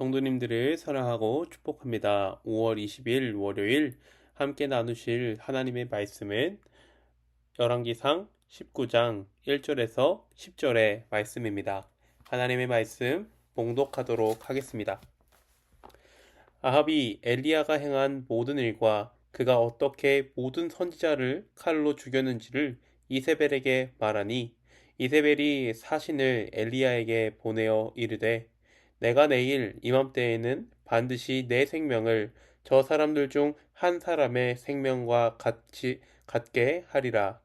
성도님들을 사랑하고 축복합니다. 5월 20일 월요일 함께 나누실 하나님의 말씀은 열왕기상 19장 1절에서 10절의 말씀입니다. 하나님의 말씀 봉독하도록 하겠습니다. 아합이 엘리야가 행한 모든 일과 그가 어떻게 모든 선지자를 칼로 죽였는지를 이세벨에게 말하니 이세벨이 사신을 엘리야에게 보내어 이르되 내가 내일 이맘때에는 반드시 내 생명을 저 사람들 중 한 사람의 생명과 같이 같게 하리라.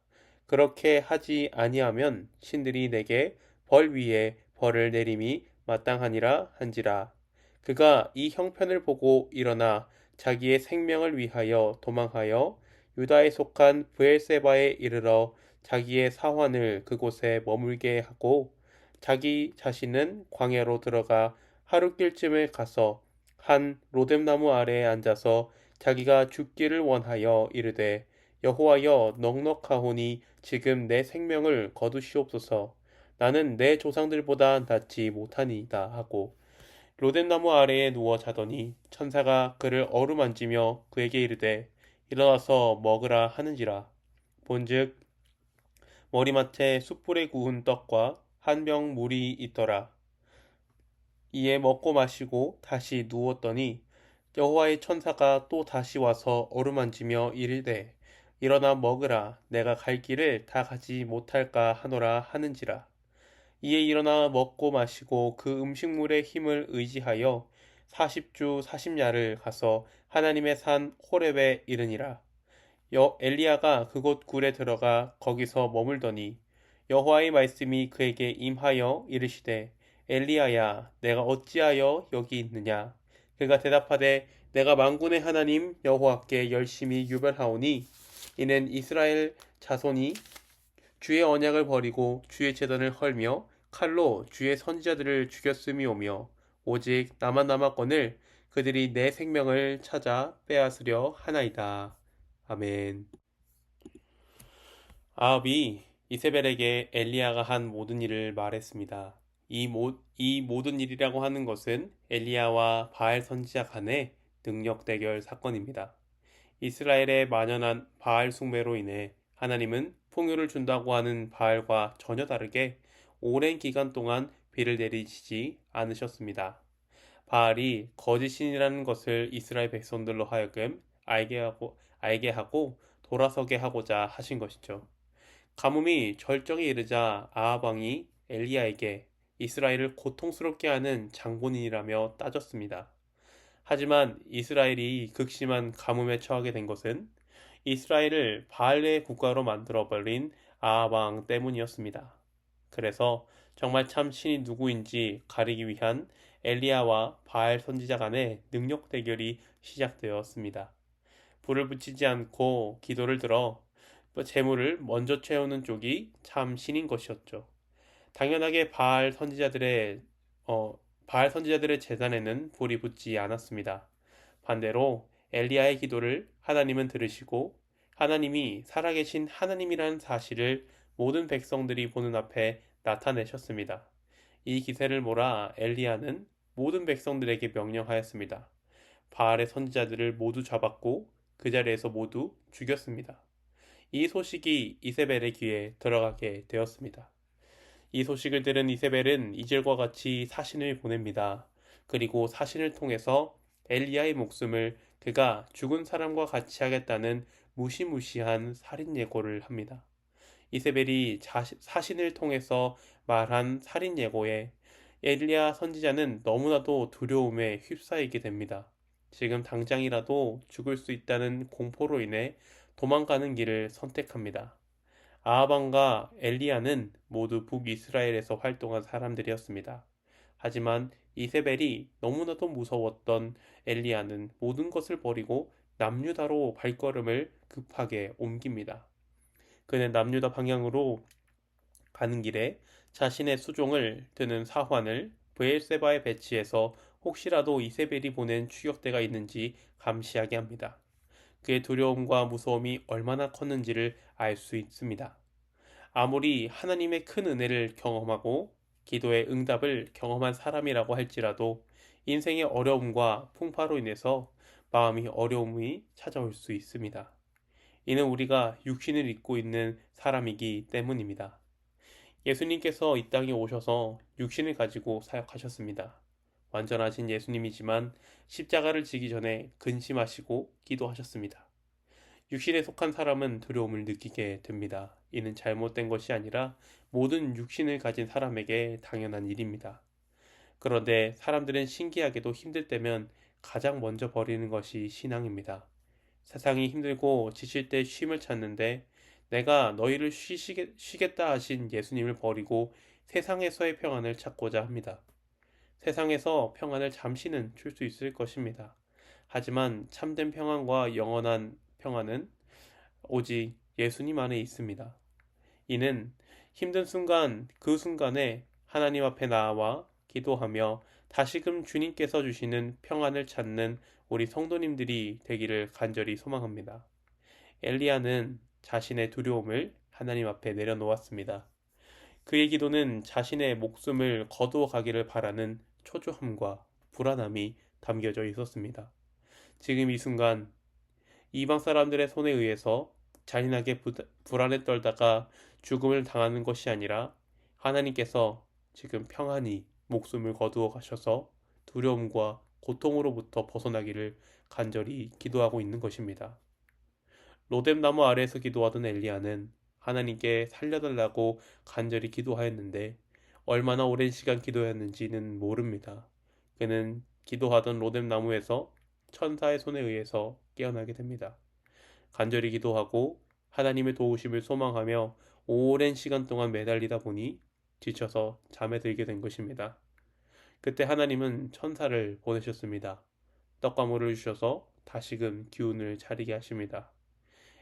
그렇게 하지 아니하면 신들이 내게 벌 위에 벌을 내림이 마땅하니라 한지라. 그가 이 형편을 보고 일어나 자기의 생명을 위하여 도망하여 유다에 속한 브엘세바에 이르러 자기의 사환을 그곳에 머물게 하고 자기 자신은 광야로 들어가 하룻길쯤에 가서 한 로뎀나무 아래에 앉아서 자기가 죽기를 원하여 이르되 여호와여 넉넉하오니 지금 내 생명을 거두시옵소서. 나는 내 조상들보다 낫지 못하니이다 하고 로뎀나무 아래에 누워 자더니 천사가 그를 어루만지며 그에게 이르되 일어나서 먹으라 하는지라. 본즉 머리맡에 숯불에 구운 떡과 한 병 물이 있더라. 이에 먹고 마시고 다시 누웠더니 여호와의 천사가 또 다시 와서 어루만지며 이르되 일어나 먹으라. 내가 갈 길을 다 가지 못할까 하노라 하는지라. 이에 일어나 먹고 마시고 그 음식물의 힘을 의지하여 40주 40야를 가서 하나님의 산 호렙에 이르니라. 여 엘리야가 그곳 굴에 들어가 거기서 머물더니 여호와의 말씀이 그에게 임하여 이르시되 엘리야야 내가 어찌하여 여기 있느냐 그가 대답하되 내가 만군의 하나님 여호와께 열심히 유별하오니 이는 이스라엘 자손이 주의 언약을 버리고 주의 재단을 헐며 칼로 주의 선지자들을 죽였음이오며 오직 나만 남았거늘 그들이 내 생명을 찾아 빼앗으려 하나이다. 아멘. 아합이 이세벨에게 엘리야가 한 모든 일을 말했습니다. 이, 모, 이 모든 일이라고 하는 것은 엘리야와 바알 선지자 간의 능력 대결 사건입니다. 이스라엘의 만연한 바알 숭배로 인해 하나님은 풍요를 준다고 하는 바알과 전혀 다르게 오랜 기간 동안 비를 내리시지 않으셨습니다. 바알이 거짓 신이라는 것을 이스라엘 백성들로 하여금 알게 하고, 알게 하고 돌아서게 하고자 하신 것이죠. 가뭄이 절정에 이르자 아하방이 엘리야에게 이스라엘을 고통스럽게 하는 장본인이라며 따졌습니다. 하지만 이스라엘이 극심한 가뭄에 처하게 된 것은 이스라엘을 바알의 국가로 만들어버린 아합왕 때문이었습니다. 그래서 정말 참 신이 누구인지 가리기 위한 엘리야와 바알 선지자 간의 능력 대결이 시작되었습니다. 불을 붙이지 않고 기도를 들어 재물을 먼저 채우는 쪽이 참 신인 것이었죠. 당연하게 바알 선지자들의 어, 바알 선지자들의 재단에는 불이 붙지 않았습니다. 반대로 엘리야의 기도를 하나님은 들으시고 하나님이 살아계신 하나님이라는 사실을 모든 백성들이 보는 앞에 나타내셨습니다. 이 기세를 몰아 엘리야는 모든 백성들에게 명령하였습니다. 바알의 선지자들을 모두 잡았고 그 자리에서 모두 죽였습니다. 이 소식이 이세벨의 귀에 들어가게 되었습니다. 이 소식을 들은 이세벨은 이절과 같이 사신을 보냅니다. 그리고 사신을 통해서 엘리야의 목숨을 그가 죽은 사람과 같이 하겠다는 무시무시한 살인 예고를 합니다. 이세벨이 사신을 통해서 말한 살인 예고에 엘리야 선지자는 너무나도 두려움에 휩싸이게 됩니다. 지금 당장이라도 죽을 수 있다는 공포로 인해 도망가는 길을 선택합니다. 아하방과 엘리야는 모두 북이스라엘에서 활동한 사람들이었습니다. 하지만 이세벨이 너무나도 무서웠던 엘리야는 모든 것을 버리고 남유다로 발걸음을 급하게 옮깁니다. 그는 남유다 방향으로 가는 길에 자신의 수종을 드는 사환을 브엘세바에 배치해서 혹시라도 이세벨이 보낸 추격대가 있는지 감시하게 합니다. 그의 두려움과 무서움이 얼마나 컸는지를 알 수 있습니다. 아무리 하나님의 큰 은혜를 경험하고 기도의 응답을 경험한 사람이라고 할지라도 인생의 어려움과 풍파로 인해서 마음이 어려움이 찾아올 수 있습니다. 이는 우리가 육신을 입고 있는 사람이기 때문입니다. 예수님께서 이 땅에 오셔서 육신을 가지고 사역하셨습니다. 완전하신 예수님이지만 십자가를 지기 전에 근심하시고 기도하셨습니다. 육신에 속한 사람은 두려움을 느끼게 됩니다. 이는 잘못된 것이 아니라 모든 육신을 가진 사람에게 당연한 일입니다. 그런데 사람들은 신기하게도 힘들 때면 가장 먼저 버리는 것이 신앙입니다. 세상이 힘들고 지칠 때 쉼을 찾는데 내가 너희를 쉬시게, 쉬겠다 하신 예수님을 버리고 세상에서의 평안을 찾고자 합니다. 세상에서 평안을 잠시는 줄 수 있을 것입니다. 하지만 참된 평안과 영원한 평안은 오직 예수님 안에 있습니다. 이는 힘든 순간 그 순간에 하나님 앞에 나와 기도하며 다시금 주님께서 주시는 평안을 찾는 우리 성도님들이 되기를 간절히 소망합니다. 엘리야는 자신의 두려움을 하나님 앞에 내려놓았습니다. 그의 기도는 자신의 목숨을 거두어 가기를 바라는 초조함과 불안함이 담겨져 있었습니다. 지금 이 순간 이방 사람들의 손에 의해서 잔인하게 불안에 떨다가 죽음을 당하는 것이 아니라 하나님께서 지금 평안히 목숨을 거두어 가셔서 두려움과 고통으로부터 벗어나기를 간절히 기도하고 있는 것입니다. 로뎀 나무 아래에서 기도하던 엘리야는 하나님께 살려달라고 간절히 기도하였는데 얼마나 오랜 시간 기도했는지는 모릅니다. 그는 기도하던 로뎀 나무에서 천사의 손에 의해서 깨어나게 됩니다. 간절히 기도하고 하나님의 도우심을 소망하며 오랜 시간 동안 매달리다 보니 지쳐서 잠에 들게 된 것입니다. 그때 하나님은 천사를 보내셨습니다. 떡과 물을 주셔서 다시금 기운을 차리게 하십니다.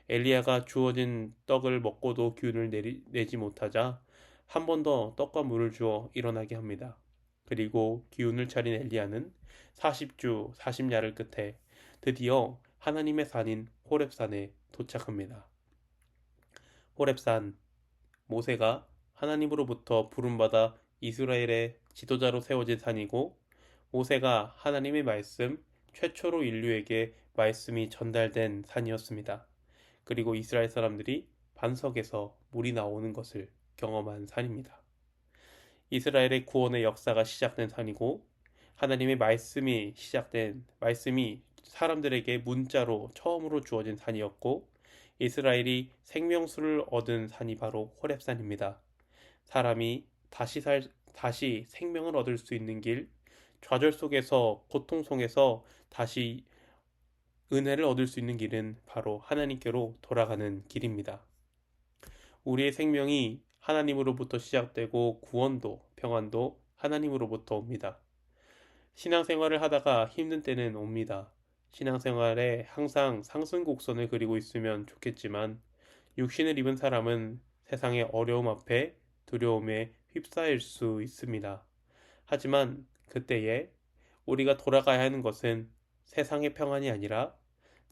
엘리야가 주어진 떡을 먹고도 기운을 내리, 내지 못하자 한 번 더 떡과 물을 주어 일어나게 합니다. 그리고 기운을 차린 엘리야는 40주 40야를 끝에 드디어 하나님의 산인 호렙산에 도착합니다. 호렙산 모세가 하나님으로부터 부름받아 이스라엘의 지도자로 세워진 산이고 모세가 하나님의 말씀 최초로 인류에게 말씀이 전달된 산이었습니다. 그리고 이스라엘 사람들이 반석에서 물이 나오는 것을 경험한 산입니다. 이스라엘의 구원의 역사가 시작된 산이고 하나님의 말씀이 시작된 말씀이 사람들에게 문자로 처음으로 주어진 산이었고 이스라엘이 생명수를 얻은 산이 바로 호렙산입니다. 사람이 다시 살 다시 생명을 얻을 수 있는 길, 좌절 속에서 고통 속에서 다시 은혜를 얻을 수 있는 길은 바로 하나님께로 돌아가는 길입니다. 우리의 생명이 하나님으로부터 시작되고 구원도 평안도 하나님으로부터 옵니다. 신앙생활을 하다가 힘든 때는 옵니다. 신앙생활에 항상 상승 곡선을 그리고 있으면 좋겠지만 육신을 입은 사람은 세상의 어려움 앞에 두려움에 휩싸일 수 있습니다. 하지만 그때에 우리가 돌아가야 하는 것은 세상의 평안이 아니라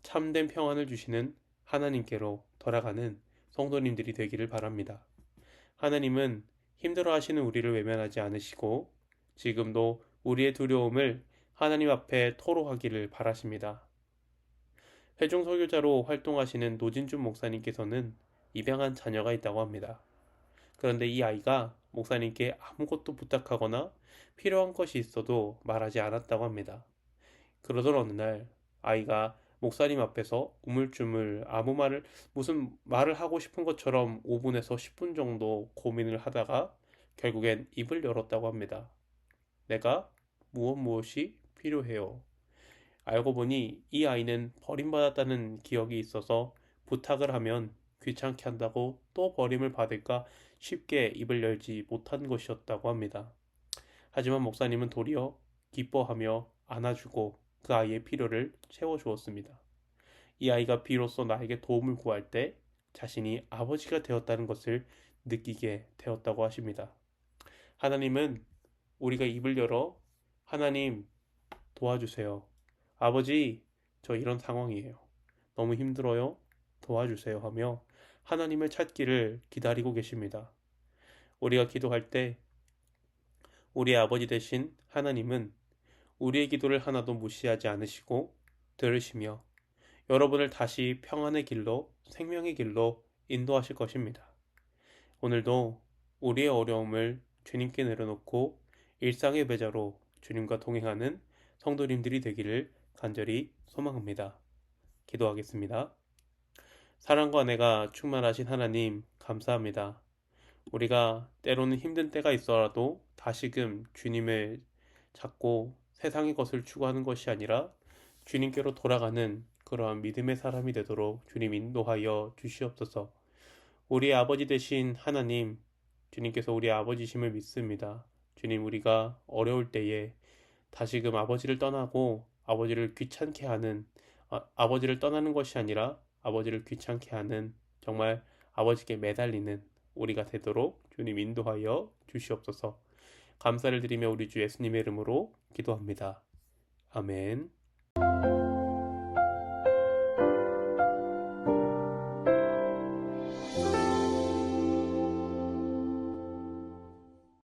참된 평안을 주시는 하나님께로 돌아가는 성도님들이 되기를 바랍니다. 하나님은 힘들어 하시는 우리를 외면하지 않으시고 지금도 우리의 두려움을 하나님 앞에 토로하기를 바라십니다. 회중 설교자로 활동하시는 노진준 목사님께서는 입양한 자녀가 있다고 합니다. 그런데 이 아이가 목사님께 아무것도 부탁하거나 필요한 것이 있어도 말하지 않았다고 합니다. 그러던 어느 날 아이가 목사님 앞에서 우물쭈물 아무 말을 무슨 말을 하고 싶은 것처럼 5분에서 10분 정도 고민을 하다가 결국엔 입을 열었다고 합니다. 내가 무엇 무엇이 필요해요. 알고 보니 이 아이는 버림받았다는 기억이 있어서 부탁을 하면 귀찮게 한다고 또 버림을 받을까 쉽게 입을 열지 못한 것이었다고 합니다. 하지만 목사님은 도리어 기뻐하며 안아주고 그 아이의 필요를 채워주었습니다. 이 아이가 비로소 나에게 도움을 구할 때 자신이 아버지가 되었다는 것을 느끼게 되었다고 하십니다. 하나님은 우리가 입을 열어 하나님 도와주세요. 아버지, 저 이런 상황이에요. 너무 힘들어요. 도와주세요 하며 하나님을 찾기를 기다리고 계십니다. 우리가 기도할 때 우리 아버지 대신 하나님은 우리의 기도를 하나도 무시하지 않으시고 들으시며 여러분을 다시 평안의 길로 생명의 길로 인도하실 것입니다. 오늘도 우리의 어려움을 주님께 내려놓고 일상의 배자로 주님과 동행하는 성도님들이 되기를 간절히 소망합니다. 기도하겠습니다. 사랑과 은혜가 충만하신 하나님, 감사합니다. 우리가 때로는 힘든 때가 있어라도 다시금 주님을 찾고 세상의 것을 추구하는 것이 아니라 주님께로 돌아가는 그러한 믿음의 사람이 되도록 주님 인도하여 주시옵소서. 우리 아버지 되신 하나님, 주님께서 우리 아버지심을 믿습니다. 주님, 우리가 어려울 때에 다시금 아버지를 떠나고 아버지를 귀찮게 하는, 아, 아버지를 떠나는 것이 아니라 아버지를 귀찮게 하는 정말 아버지께 매달리는 우리가 되도록 주님 인도하여 주시옵소서. 감사를 드리며 우리 주 예수님의 이름으로 기도합니다. 아멘.